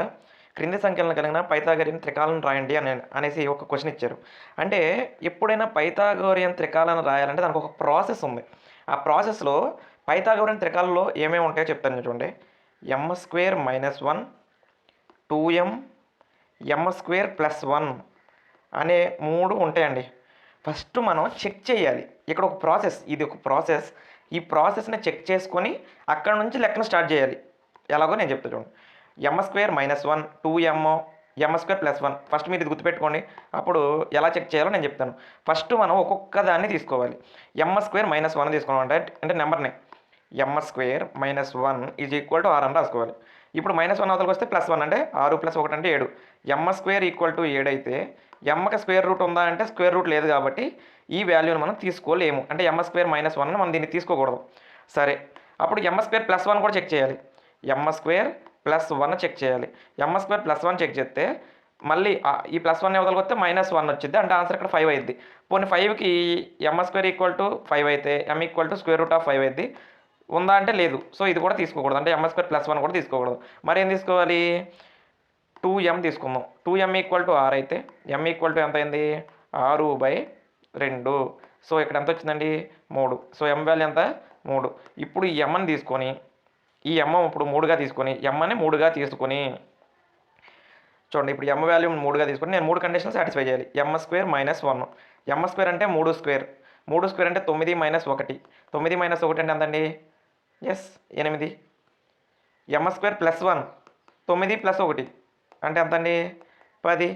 క్రింది సంఖ్యలను కలిగిన పైథాగోరియన్ త్రికాలను రాయండి అని అనేసి ఒక క్వశ్చన్ ఇచ్చారు. అంటే ఎప్పుడైనా పైథాగోరియన్ త్రికాలను రాయాలంటే దానికి ఒక ప్రాసెస్ ఉంది. ఆ ప్రాసెస్లో పైథాగోరియన్ త్రికాలలో ఏమేమి ఉంటాయో చెప్తాను చూడండి. M square minus one two M M square plus one అనే మూడు ఉంటాయండి. ఫస్ట్ మనం చెక్ చేయాలి. ఇక్కడ ఒక ప్రాసెస్ ఇది ఒక ప్రాసెస్. ఈ ప్రాసెస్ని చెక్ చేసుకొని అక్కడ నుంచి లెక్కను స్టార్ట్ చేయాలి. ఎలాగో నేను చెప్తా చూడండి. M square minus one two M M square plus one. First మీరు ఇది గుర్తుపెట్టుకోండి. అప్పుడు ఎలా చెక్ చేయాలో నేను చెప్తాను. ఫస్ట్ మనం ఒక్కొక్క దాన్ని తీసుకోవాలి. ఎమ్ స్క్వేర్ మైనస్ వన్ తీసుకోవడం అంటే అంటే నెంబర్ని M square minus one is equal to R అని రాసుకోవాలి. ఇప్పుడు మైనస్ వన్ అవతలకి వస్తే ప్లస్ వన్ అంటే ఆరు ప్లస్ ఒకటి అంటే ఏడు. ఎమ్ స్క్వేర్ ఈక్వల్ టు ఏడు అయితే ఎమ్మకి స్క్వేర్ రూట్ ఉందా అంటే స్క్వేర్ రూట్ లేదు కాబట్టి ఈ వాల్యూని మనం తీసుకోలేము. అంటే ఎమ్ స్క్వేర్ మైనస్ వన్ మనం దీన్ని తీసుకోకూడదు. సరే. అప్పుడు ఎమ్ స్క్వేర్ ప్లస్ వన్ కూడా చెక్ చేయాలి. M square plus one check చేయాలి. M's square plus one check చేస్తే మళ్ళీ ఈ ప్లస్ వన్ అవతలకి వస్తే మైనస్ వన్ వచ్చింది అంటే ఆన్సర్ ఇక్కడ ఫైవ్ అయింది పోనీ ఫైవ్కి M's square equal to five అయితే M equal to square root of five అయింది ఉందా అంటే లేదు. సో ఇది కూడా తీసుకోకూడదు. అంటే ఎంఎస్ స్క్వేర్ ప్లస్ వన్ కూడా తీసుకోకూడదు. మరి ఏం తీసుకోవాలి? టూ ఎం తీసుకుందాం. Two M equal to R అయితే ఎం ఈక్వల్ టు ఎంత అయింది ఆరు బై రెండు. సో ఇక్కడ ఎంత వచ్చిందండి? మూడు. సో ఎం వాల్యూ ఎంత? మూడు. ఇప్పుడు ఈ ఎంఎన్ తీసుకొని ఈ ఎమ్మ ఇప్పుడు మూడుగా తీసుకొని ఎమ్మని మూడుగా తీసుకొని చూడండి ఇప్పుడు ఎమ్మ వాల్యూ మూడుగా తీసుకొని నేను మూడు కండిషన్ సాటిస్ఫై చేయాలి. M square minus one M square అంటే మూడు స్క్వేర్ మూడు స్క్వేర్ అంటే తొమ్మిది మైనస్ ఒకటి. తొమ్మిది మైనస్ ఒకటి అంటే ఎంతండి? ఎస్ ఎనిమిది. ఎమ్మ స్క్వేర్ ప్లస్ వన్ తొమ్మిది ప్లస్ ఒకటి అంటే ఎంతండి? పది.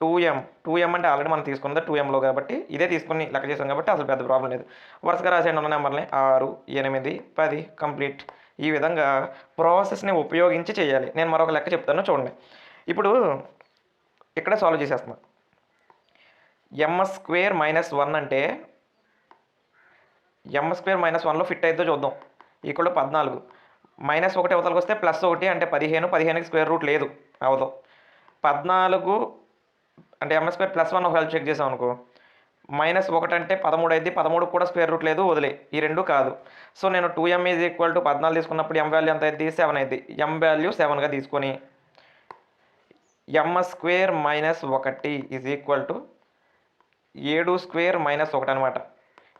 టూ ఎం టూ ఎం అంటే ఆల్రెడీ మనం తీసుకున్నది టూ ఎంలో కాబట్టి ఇదే తీసుకుని లెక్క చేసాం కాబట్టి అసలు పెద్ద ప్రాబ్లం లేదు. వరుసగా రాసేయండి ఉన్న నెంబర్ని ఆరు ఎనిమిది పది. కంప్లీట్ ఈ విధంగా ప్రాసెస్ని ఉపయోగించి చేయాలి. నేను మరొక లెక్క చెప్తాను చూడండి. ఇప్పుడు ఇక్కడే solve చేసేస్తున్నా. M S square minus one అంటే ఎం స్క్వేర్ మైనస్ వన్లో ఫిట్ అయితే చూద్దాం. ఈక్వల్ పద్నాలుగు. మైనస్ ఒకటి అవతలకు వస్తే ప్లస్ ఒకటి అంటే పదిహేను. పదిహేనుకి స్క్వేర్ రూట్ లేదు. అవతం పద్నాలుగు అంటే ఎంఎస్ స్క్వేర్ ప్లస్ వన్ ఒక చెక్ చేసాం అనుకో మైనస్ ఒకటి అంటే పదమూడు అయితే పదమూడు కూడా స్క్వేర్ రూట్ లేదు. వదిలే. ఈ రెండు కాదు. సో నేను two M is equal to పద్నాలుగు తీసుకున్నప్పుడు ఎం వాల్యూ ఎంత అయింది? సెవెన్ అయింది. ఎం వాల్యూ సెవెన్గా తీసుకొని ఎం స్క్వేర్ మైనస్ ఒకటి ఈజ్ ఈక్వల్ టు ఏడు స్క్వేర్ మైనస్ ఒకటి అనమాట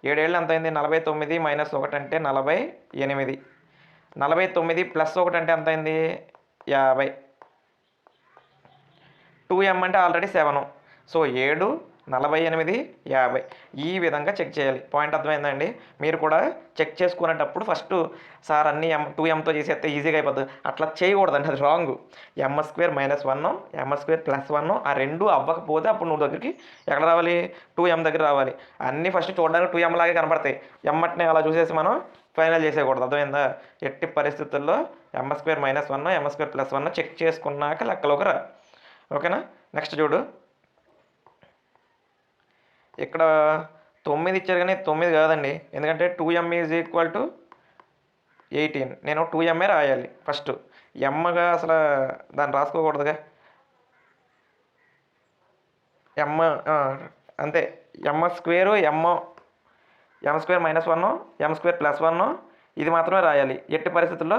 ఏడేళ్ళు ఎంత అయింది? నలభై తొమ్మిది మైనస్ ఒకటి అంటే నలభై ఎనిమిది. నలభై తొమ్మిది ప్లస్ ఒకటి అంటే ఎంత అయింది? యాభై. టూ ఎం అంటే ఆల్రెడీ సెవెన్. సో ఏడు నలభై ఎనిమిది యాభై. ఈ విధంగా చెక్ చేయాలి. పాయింట్ అర్థమైందండి? మీరు కూడా చెక్ చేసుకునేటప్పుడు ఫస్ట్ సార్ అన్ని ఎం టూ ఎంతో చేసేస్తే ఈజీగా అయిపోతుంది అట్లా చేయకూడదండి అది wrong. M square minus one M square plus one ఆ రెండు అవ్వకపోతే అప్పుడు నువ్వు దగ్గరికి ఎక్కడ రావాలి? టూ ఎం దగ్గర రావాలి. అన్నీ ఫస్ట్ చూడడానికి టూ ఎం లాగే కనపడతాయి. ఎమ్మటిని అలా చూసేసి మనం ఫైనల్ చేసేయకూడదు. అర్థమైందా? ఎట్టి పరిస్థితుల్లో M square minus one M square plus one check చేసుకున్నాక లెక్కలోకి రా. ఓకేనా? నెక్స్ట్ చూడు. ఇక్కడ తొమ్మిది ఇచ్చారు కానీ తొమ్మిది కాదండి. ఎందుకంటే two M is equal to eighteen నేను టూ ఎంఏ రాయాలి ఫస్ట్ ఎమ్మగా అసలు దాన్ని రాసుకోకూడదుగా. ఎమ్ అంతే. M square M M square minus one M square plus one ఇది మాత్రమే రాయాలి. ఎట్టి పరిస్థితుల్లో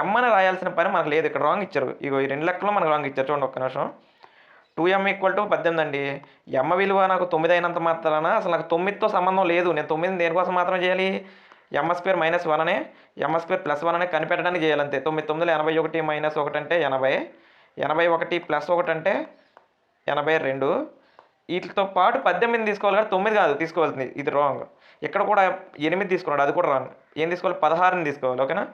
ఎమ్ అని రాయాల్సిన పని మనకు లేదు. ఇక్కడ రాంగ్ ఇచ్చారు. ఇగో ఈ రెండు లెక్కలు మనకు రాంగ్ ఇచ్చారు. చూడండి ఒక్క నిమిషం. టూ ఎం ఈక్వల్ టు పద్దెనిమిది అండి. ఎమ్మ విలువ నాకు తొమ్మిది అయినంత మాత్రాన అసలు నాకు తొమ్మిదితో సంబంధం లేదు. నేను తొమ్మిది దేనికోసం మాత్రం చేయాలి? ఎం స్క్వేర్ మైనస్ వన్ అనే ఎం స్క్వేర్ ప్లస్ వన్ అనే కనిపెట్టడానికి చేయాలంతే. తొమ్మిది తొమ్మిది ఎనభై ఒకటి మైనస్ ఒకటి అంటే ఎనభై. ఎనభై ఒకటి ప్లస్ ఒకటి అంటే ఎనభై రెండు. వీటితో పాటు పద్దెనిమిది తీసుకోవాలి కానీ తొమ్మిది కాదు తీసుకోవాల్సింది. ఇది రాంగ్ ఇక్కడ కూడా ఎనిమిది తీసుకున్నాడు అది కూడా రాంగ్ ఏం తీసుకోవాలి? పదహారుని తీసుకోవాలి ఓకేనా?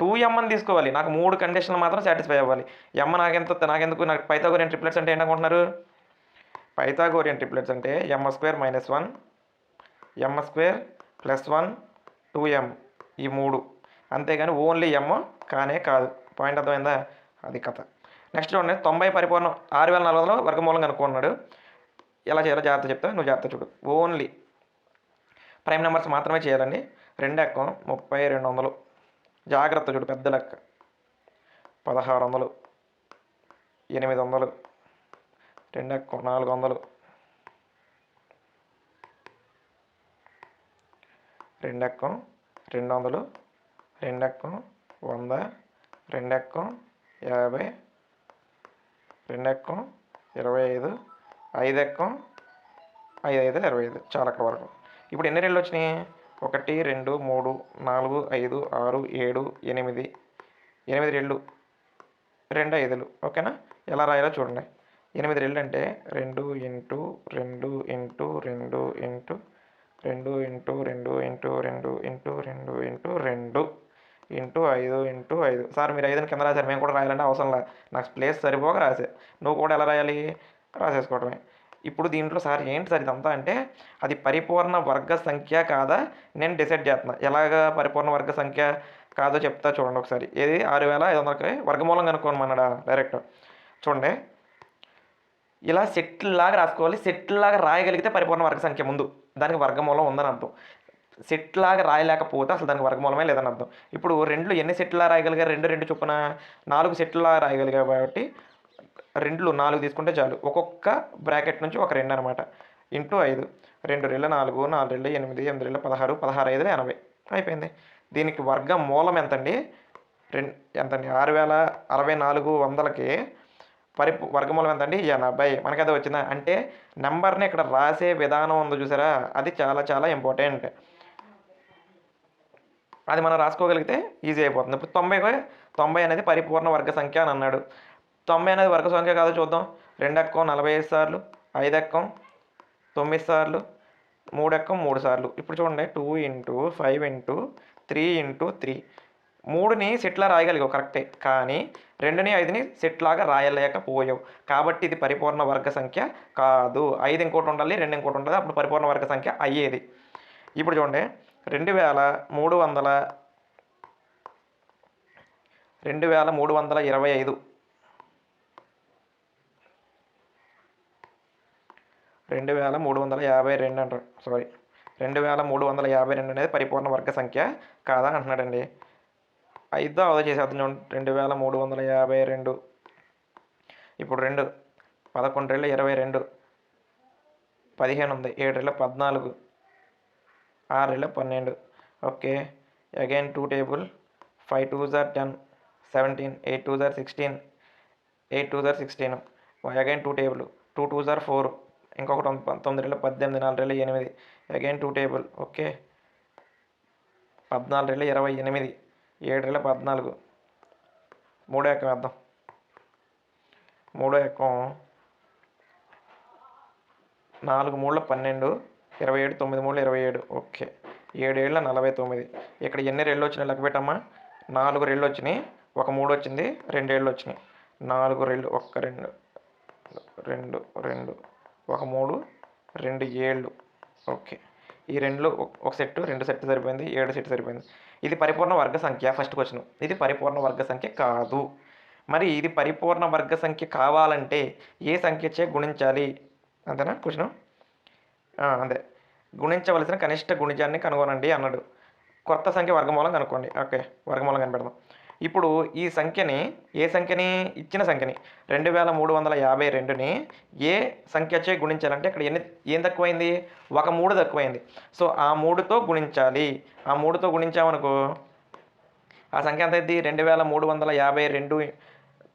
టూ ఎంఎన్ తీసుకోవాలి. నాకు మూడు కండిషన్లు మాత్రం సాటిస్ఫై అవ్వాలి. ఎమ్మ నాకెంత నాకెందుకు? నాకు పైథాగోరియన్ ట్రిప్లెట్స్ అంటే ఏంటనుకుంటున్నారు? పైథాగోరియన్ ట్రిప్లెట్స్ అంటే M square minus one M square plus one two M ఈ మూడు. అంతేగాని ఓన్లీ ఎమ్ కానే కాదు. పాయింట్ అర్థమైందా? అది కథ. నెక్స్ట్ చూడండి. తొంభై పరిపూర్ణం. ఆరు వేల నాలుగు వందలు వర్గమూలం కనుక్కున్నాడు ఎలా చేయాలో జాగ్రత్త చెప్తా. నువ్వు జాగ్రత్త చూడు. ఓన్లీ ప్రైమ్ నెంబర్స్ మాత్రమే చేయాలండి. రెండు ఎక్కం ముప్పై రెండు వందలు. జాగ్రత్త చూడు పెద్ద లెక్క. పదహారు వందలు ఎనిమిది వందలు రెండు నాలుగు వందలు రెండెక్కం రెండు వందలు రెండెక్కం వంద రెండు ఎక్కం యాభై రెండెక్కం ఇరవై ఐదు ఐదు ఎక్కం ఐదు ఐదు ఇరవై ఐదు చాలా అక్కడ వరకు. ఇప్పుడు ఎన్ని రెండు వచ్చినాయి? ఒకటి రెండు మూడు నాలుగు ఐదు ఆరు ఏడు ఎనిమిది ఎనిమిది రెళ్ళు రెండు ఐదులు. ఓకేనా? ఎలా రాయాలో చూడండి. ఎనిమిది రెళ్ళు అంటే రెండు ఇంటూ రెండు ఇంటూ రెండు ఇంటూ రెండు ఇంటూ రెండు ఇంటూ రెండు ఇంటూ రెండు ఇంటూ రెండు ఇంటూ ఐదు ఇంటూ ఐదు. సార్ మీరు ఐదుని కింద రాశారు. మేము కూడా రాయాలంటే అవసరం లేదు. నాకు ప్లేస్ సరిపోక రాసే. నువ్వు కూడా ఎలా రాయాలి? రాసేసుకోవడమే ఇప్పుడు దీంట్లో సార్ ఏంటి సార్ ఇదంతా అంటే అది పరిపూర్ణ వర్గ సంఖ్య కాదా? నేను డిసైడ్ చేస్తున్నా. ఎలాగా పరిపూర్ణ వర్గ సంఖ్య కాదో చెప్తా చూడండి ఒకసారి. ఏది? ఆరు వేల ఐదు వందలకి వర్గమూలం కనుక్కోమన్నాడా? డైరెక్ట్. చూడండి. ఇలా సెటిల్ లాగా రాసుకోవాలి. సెటిల్ లాగా రాయగలిగితే పరిపూర్ణ వర్గ సంఖ్య ముందు. దానికి వర్గమూలం ఉందని అర్థం. సెట్ లాగా రాయలేకపోతే అసలు దానికి వర్గమూలమే లేదని అర్థం. ఇప్పుడు రెండు ఎన్ని సెట్లా రాయగలిగారు? రెండు రెండు చొప్పున నాలుగు సెట్లా రాయగలిగారు కాబట్టి రెండులు నాలుగు తీసుకుంటే చాలు. ఒక్కొక్క బ్రాకెట్ నుంచి ఒక రెండు అనమాట ఇంటూ ఐదు. రెండు రెళ్ళ నాలుగు నాలుగు రెళ్ళ ఎనిమిది ఎనిమిది రెళ్ళ పదహారు పదహారు ఐదు ఎనభై. అయిపోయింది. దీనికి వర్గ మూలం ఎంతండి? రెండు ఎంతండి? ఆరు వేల అరవై నాలుగు వందలకి పరి వర్గమూలం ఎంతండి? ఎనభై. మనకి అది వచ్చిందా? అంటే నెంబర్ని ఇక్కడ రాసే విధానం ఉందో చూసారా? అది చాలా చాలా ఇంపార్టెంట్. అది మనం రాసుకోగలిగితే ఈజీ అయిపోతుంది. ఇప్పుడు తొంభై తొంభై అనేది పరిపూర్ణ వర్గ సంఖ్య అని అన్నాడు. తొంభై అనేది వర్గ సంఖ్య కాదు చూద్దాం. రెండు ఎక్కం నలభై ఐదు సార్లు ఐదు ఎక్కం తొమ్మిది సార్లు మూడు ఎక్కం మూడు సార్లు. ఇప్పుడు చూడండి two into five into three into three. మూడుని సెట్లా రాయగలిగావు కరెక్టే. కానీ రెండుని ఐదుని సెట్ లాగా రాయలేకపోయావు. కాబట్టి ఇది పరిపూర్ణ వర్గ సంఖ్య కాదు. ఐదు ఇంకోటి ఉండాలి రెండు ఇంకోటి ఉండాలి అప్పుడు పరిపూర్ణ వర్గ సంఖ్య అయ్యేది. ఇప్పుడు చూడండి రెండు వేల మూడు వందల రెండు వేల మూడు వందల ఇరవై ఐదు. రెండు వేల మూడు వందల యాభై రెండు అంటారు. సారీ రెండు వేల మూడు వందల యాభై రెండు అనేది పరిపూర్ణ వర్గ సంఖ్య కాదా అంటున్నాడండి. ఐదో అవదో చేసేద్దాం చూడండి. రెండు వేల మూడు వందల యాభై రెండు. ఇప్పుడు రెండు. పదకొండు రెళ్ళు ఇరవై రెండు. పదిహేను ఉంది. ఏడు పద్నాలుగు. ఆరు రెళ్ళ పన్నెండు. Okay. Again two table five two are ten seventeen eight two are sixteen eight two are sixteen again two table two two are four ఇంకొకటి ఉంది పంతొమ్మిది వేల పద్దెనిమిది నాలుగు రెళ్ళ ఎనిమిది. అగైన్ టూ టేబుల్ ఓకే పద్నాలుగు రెళ్ళ ఇరవై ఎనిమిది. ఏడు రెళ్ళ పద్నాలుగు. మూడో ఎక్కం వేద్దాం. మూడో ఎక్కం నాలుగు మూడుల పన్నెండు ఇరవై ఏడు తొమ్మిది మూడు ఇరవై ఏడు. ఓకే ఏడు ఏళ్ళ నలభై తొమ్మిది. ఇక్కడ ఎన్ని రెళ్ళు వచ్చినాయి లెక్క పెట్టమ్మా? నాలుగు రెళ్ళు వచ్చినాయి ఒక మూడు వచ్చింది రెండేళ్ళు వచ్చినాయి. నాలుగు రెళ్ళు ఒక్క రెండు రెండు రెండు. ఒక మూడు రెండు ఏళ్ళు. ఓకే. ఈ రెండులో ఒక- ఒక సెట్ రెండు సెట్ సరిపోయింది ఏడు సెట్ సరిపోయింది. ఇది పరిపూర్ణ వర్గ సంఖ్య ఫస్ట్ క్వశ్చన్. ఇది పరిపూర్ణ వర్గ సంఖ్య కాదు. మరి ఇది పరిపూర్ణ వర్గ సంఖ్య కావాలంటే ఏ సంఖ్యచే గుణించాలి? అంతేనా క్వశ్చన్? అదే గుణించవలసిన కనిష్ట గుణిజాన్ని కనుగొనండి అన్నాడు. కొత్త సంఖ్య వర్గమూలం కనుక్కోండి. ఓకే వర్గమూలం కనిపెడదాం. ఇప్పుడు ఈ సంఖ్యని ఏ సంఖ్యని ఇచ్చిన సంఖ్యని రెండు వేల మూడు వందల యాభై రెండుని ఏ సంఖ్యచే గుణించాలంటే ఇక్కడ ఎన్ని ఏం తక్కువైంది? ఒక మూడు తక్కువైంది. సో ఆ మూడుతో గుణించాలి. ఆ మూడుతో గుణించామనుకో ఆ సంఖ్య ఎంత అయింది రెండు వేల మూడు వందల యాభై రెండు.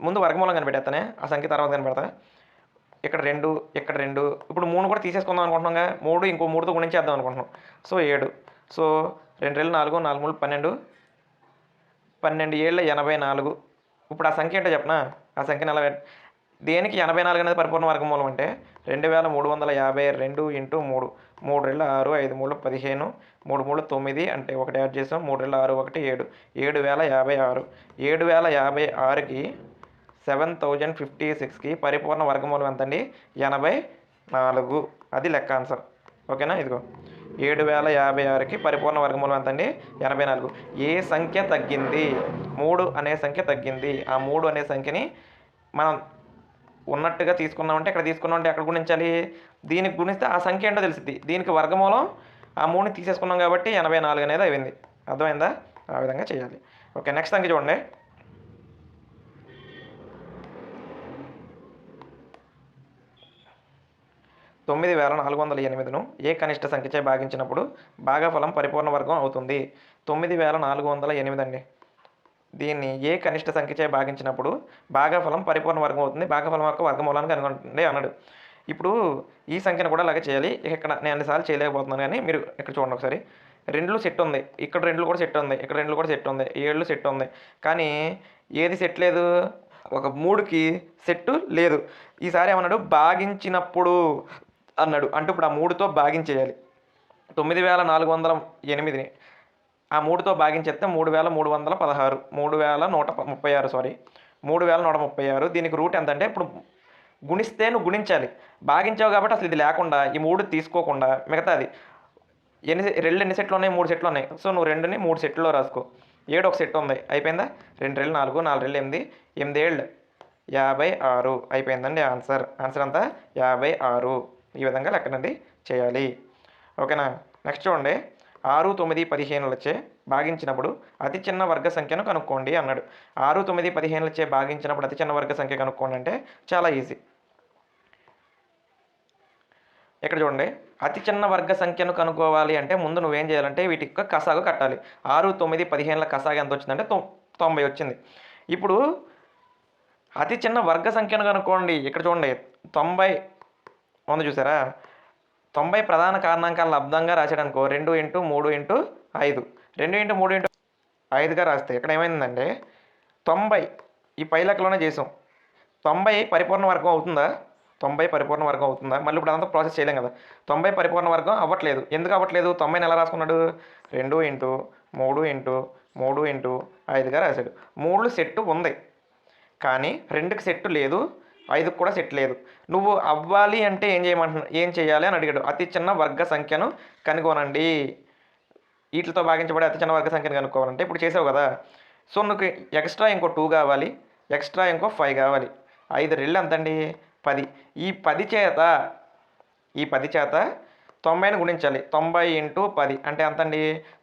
ముందు వర్గమూలం కనిపెడతానే ఆ సంఖ్య తర్వాత కనిపెడతా ఇక్కడ రెండు ఇక్కడ రెండు. ఇప్పుడు మూడు కూడా తీసేసుకుందాం అనుకుంటున్నాం మూడు ఇంకో మూడుతో గుణించేద్దాం అనుకుంటున్నాం. సో ఏడు. సో రెండు రెండు నాలుగు నాలుగు మూడు పన్నెండు. పన్నెండు ఏళ్ళ ఎనభై నాలుగు. ఇప్పుడు ఆ సంఖ్య ఏంటో చెప్పనా? ఆ సంఖ్య నలభై దేనికి ఎనభై నాలుగు అనేది పరిపూర్ణ వర్గమూలం అంటే రెండు వేల మూడు వందల యాభై రెండు ఇంటూ మూడు. మూడు రెళ్ళు ఆరు ఐదు మూడు పదిహేను. మూడు మూడు తొమ్మిది అంటే ఒకటి యాడ్ చేసాం. మూడు రెళ్ళు ఆరు ఒకటి ఏడు. ఏడు వేల యాభై ఆరు. ఏడు వేల యాభై ఆరుకి సెవెన్ థౌజండ్ ఫిఫ్టీ సిక్స్కి పరిపూర్ణ వర్గమూలం ఎంతండి? ఎనభై నాలుగు. అది లెక్క ఆన్సర్ ఓకేనా? ఇదిగో. ఏడు వేల యాభై ఆరుకి పరిపూర్ణ వర్గమూలం ఎంత అండి ఎనభై నాలుగు. ఏ సంఖ్య తగ్గింది? మూడు అనే సంఖ్య తగ్గింది. ఆ మూడు అనే సంఖ్యని మనం ఉన్నట్టుగా తీసుకున్నామంటే ఇక్కడ తీసుకున్నామంటే ఎక్కడ గుణించాలి? దీనికి గుణిస్తే ఆ సంఖ్య ఏంటో తెలిసింది దీనికి వర్గమూలం ఆ మూడుని తీసేసుకున్నాం కాబట్టి ఎనభై నాలుగు అనేది అయింది అర్థమైందా? ఆ విధంగా చేయాలి. ఓకే నెక్స్ట్ సంఖ్య చూడండి. తొమ్మిది వేల నాలుగు వందల ఎనిమిదిను ఏ కనిష్ట సంఖ్యచే భాగించినప్పుడు భాగఫలం పరిపూర్ణ వర్గం అవుతుంది. తొమ్మిది వేల నాలుగు వందల ఎనిమిది అండి దీన్ని ఏ కనిష్ట సంఖ్యచే భాగించినప్పుడు భాగఫలం పరిపూర్ణ వర్గం అవుతుంది. భాగఫలం యొక్క వర్గమూలాన్ని కనుగొనండి అన్నాడు. ఇప్పుడు ఈ సంఖ్యను కూడా అలాగే చేయాలి. ఇక్కడ నేను అన్నిసార్లు చేయలేకపోతున్నాను కానీ మీరు ఇక్కడ చూడండి ఒకసారి. రెండులు సెట్ ఉంది. ఇక్కడ రెండులు కూడా సెట్ ఉంది. ఇక్కడ రెండు కూడా సెట్ ఉంది. ఏళ్ళు సెట్ ఉంది. కానీ ఏది సెట్ లేదు? ఒక మూడుకి సెట్ లేదు. ఈసారి ఏమన్నాడు? భాగించినప్పుడు అన్నాడు. అంటే ఇప్పుడు ఆ మూడుతో భాగించేయాలి తొమ్మిది వేల నాలుగు వందల ఎనిమిదిని. ఆ మూడుతో భాగించేస్తే మూడు వేల మూడు వందల పదహారు. మూడు వేల నూట ముప్పై ఆరు సారీ మూడు వేల నూట ముప్పై ఆరు. దీనికి రూట్ ఎంత అంటే ఇప్పుడు గుణిస్తే నువ్వు గుణించాలి. భాగించావు కాబట్టి అసలు ఇది లేకుండా ఈ మూడు తీసుకోకుండా మిగతాది. ఎన్ని సె- రెండు ఎన్ని సెట్లు ఉన్నాయి? మూడు సెట్లు ఉన్నాయి. సో నువ్వు రెండుని మూడు సెట్లో రాసుకో. ఏడు ఒక సెట్ ఉంది. అయిపోయిందా? రెండు రెళ్ళు నాలుగు నాలుగు రెళ్ళు ఎనిమిది ఎనిమిది ఏళ్ళు యాభై ఆరు. అయిపోయిందండి ఆన్సర్. ఆన్సర్ అంతా? యాభై ఆరు. ఈ విధంగా లెక్కనండి చేయాలి. ఓకేనా? నెక్స్ట్ చూడండి. ఆరు తొమ్మిది పదిహేనులచే భాగించినప్పుడు అతి చిన్న వర్గ సంఖ్యను కనుక్కోండి అన్నాడు. ఆరు తొమ్మిది పదిహేనులచే భాగించినప్పుడు అతి చిన్న వర్గ సంఖ్య కనుక్కోండి అంటే చాలా ఈజీ. ఇక్కడ చూడండి. అతి చిన్న వర్గ సంఖ్యను కనుక్కోవాలి అంటే ముందు నువ్వేం చేయాలంటే వీటి యొక్క కసాగు కట్టాలి. ఆరు తొమ్మిది పదిహేనుల కసాగు ఎంత వచ్చిందంటే తొ తొంభై వచ్చింది. ఇప్పుడు అతి చిన్న వర్గ సంఖ్యను కనుక్కోండి. ఇక్కడ చూడండి. తొంభై ముందు చూసారా? తొంభై ప్రధాన కారణాంకాల లబ్ధంగా రాశాడు రెండు ఇంటూ మూడు ఇంటూ ఐదు. రెండు ఇంటూ మూడు ఇంటూ ఐదుగా రాస్తే ఇక్కడ ఏమైందంటే తొంభై ఈ పై లెక్కలోనే చేసాం. తొంభై పరిపూర్ణ వర్గం అవుతుందా? తొంభై పరిపూర్ణ వర్గం అవుతుందా? మళ్ళీ ఇప్పుడు అంతా ప్రాసెస్ చేయలేం కదా. తొంభై పరిపూర్ణ వర్గం అవ్వట్లేదు. ఎందుకు అవ్వట్లేదు? తొంభైని ఎలా రాసుకున్నాడు. రెండు ఇంటూ మూడు ఇంటూ మూడు ఇంటూ ఐదుగా రాశాడు. మూడు సెట్టు ఉంది. కానీ రెండుకి సెట్టు లేదు. ఐదుకి కూడా సెట్ లేదు. నువ్వు అవ్వాలి అంటే ఏం చేయమంటున్నా ఏం చేయాలి అని అడిగాడు. అతి చిన్న వర్గ సంఖ్యను కనుగొనండి. వీటితో భాగించబడే అతి చిన్న వర్గ సంఖ్యను కనుక్కోవాలంటే ఇప్పుడు చేసావు కదా. సో నువ్వు ఎక్స్ట్రా ఇంకో టూ కావాలి. ఎక్స్ట్రా ఇంకో ఫైవ్ కావాలి. ఐదు రెళ్ళు ఎంతండి? పది. ఈ పది చేత ఈ పది చేత తొంభైని గుణించాలి. తొంభై ఇంటూ పది అంటే ఎంతండి?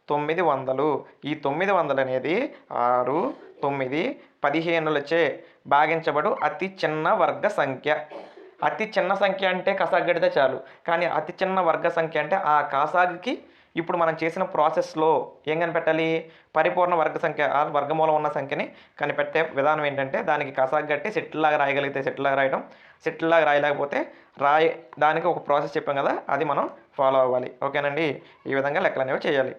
తొమ్మిది వందలు. ఈ తొమ్మిది వందలు అనేది ఆరు తొమ్మిది పదిహేనులచే భాగించబడు అతి చిన్న వర్గ సంఖ్య. అతి చిన్న సంఖ్య అంటే కసాగడితే చాలు. కానీ అతి చిన్న వర్గ సంఖ్య అంటే ఆ కాసాగుకి ఇప్పుడు మనం చేసిన ప్రాసెస్లో ఏం కనిపెట్టాలి? పరిపూర్ణ వర్గ సంఖ్య ఆ వర్గమూలం ఉన్న సంఖ్యని కనిపెట్టే విధానం ఏంటంటే దానికి కసాగట్టి సెట్లాగా రాయగలిగితే సెట్లాగా రాయడం సెటిల్లాగా రాయలేకపోతే రాయ దానికి ఒక ప్రాసెస్ చెప్పాం కదా అది మనం ఫాలో అవ్వాలి. ఓకేనండి? ఈ విధంగా లెక్కలు అనేవి చేయాలి.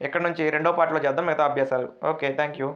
ఇక్కడ నుంచి రెండో పార్ట్లో చేద్దాం మిగతా అభ్యాసాలు. Okay thank you